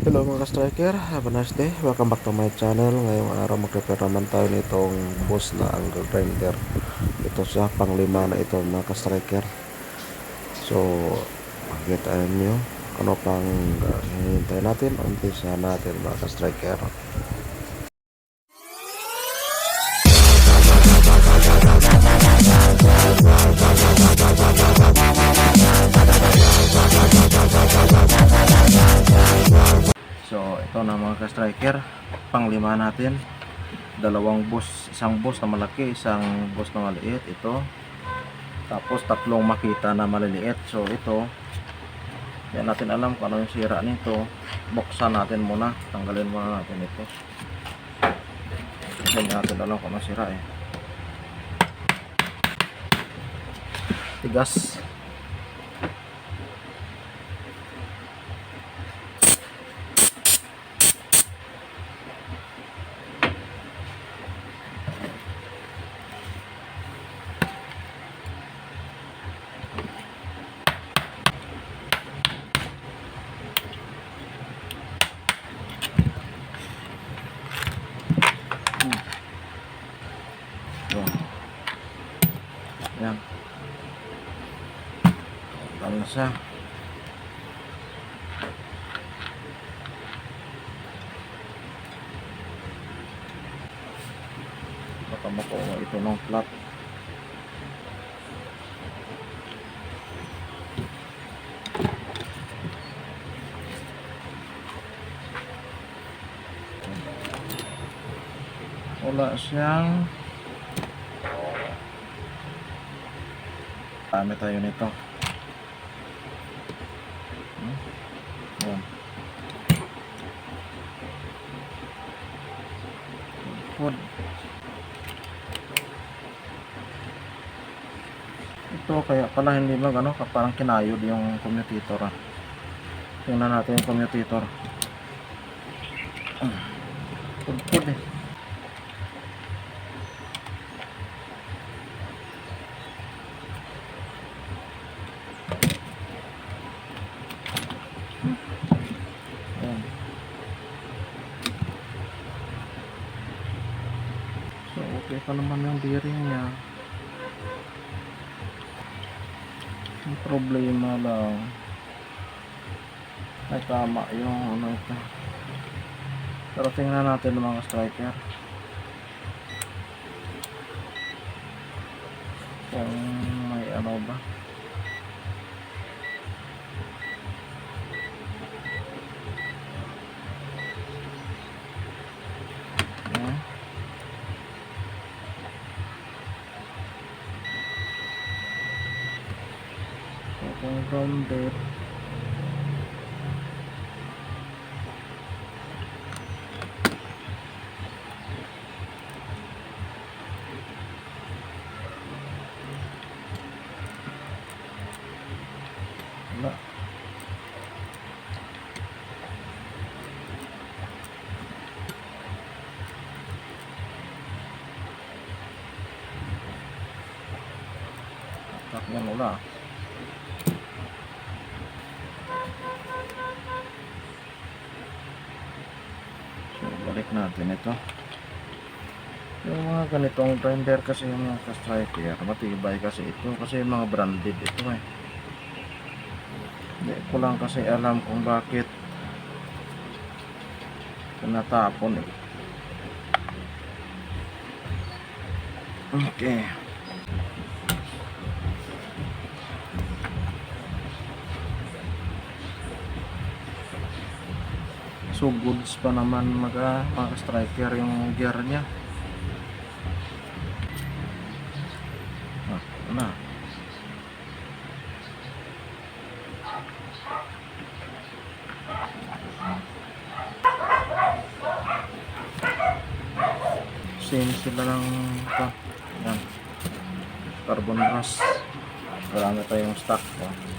Hello mga striker, have a nice day. Welcome back to my channel. Ngayong araw mag-prepare naman tayo nitong boss na angle grinder. Ito siya, panglima na ito mga striker. So, makikita nyo ano pang uh, hinihintay natin. Umpisa natin mga striker. Mga ka-striker. Panglima natin. Dalawang bus, isang bus na malaki, isang bus na maliit. Ito. Tapos tatlong makita na maliliit. So, ito. Yan natin alam kung ano yung sira nito. Buksan natin muna. Tanggalin muna natin ito. Kasi natin alam kung ano sira eh. Tigas. Siya. Baka makuha ito ng flat. Wala siyang Dami tayo nito. Hmm? Yan. Food. Ito kaya pala hindi mag ano, parang kinayod yung commutator ah. Tingnan natin yung commutator. Food eh. Ayan. So, okay pa naman yung bearing niya. Ang problema lang, ay tama yung ano ito. Pero tingnan natin ng mga striker. Kung may ano ba. So, kung grounded, wala. Takyan balik natin ito. Yung mga ganitong grinder kasi yung mga ka-striker, matibay kasi ito. Kasi yung mga branded ito eh. Hindi ko lang kasi alam kung bakit natapon eh. Okay. So goods pa naman mga, mga striker yung gear niya. Ah, na. Same sila ng pa. Yan. Carbon brass. Marami tayong stock. Oh.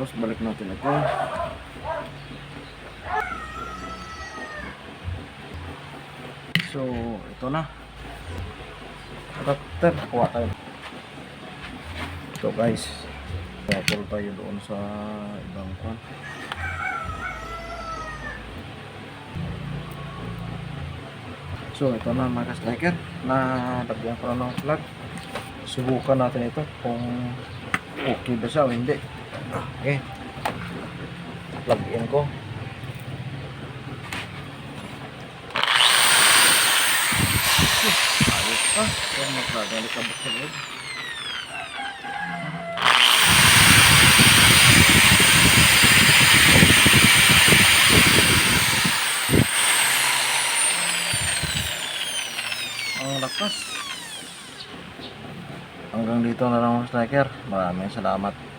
Tapos balik natin ito. So, ito na. Adapter, kuha tayo. Ito guys. Tapos tayo doon sa ibang kwan. So ito na mga striker na lagyan ko na ng plug. Subukan natin ito kung okay ba siya o hindi. Okay. Plug in ko. Ayos pa. Sa sa loob. Ang lakas. Hanggang dito na lang mga striker. Maraming salamat.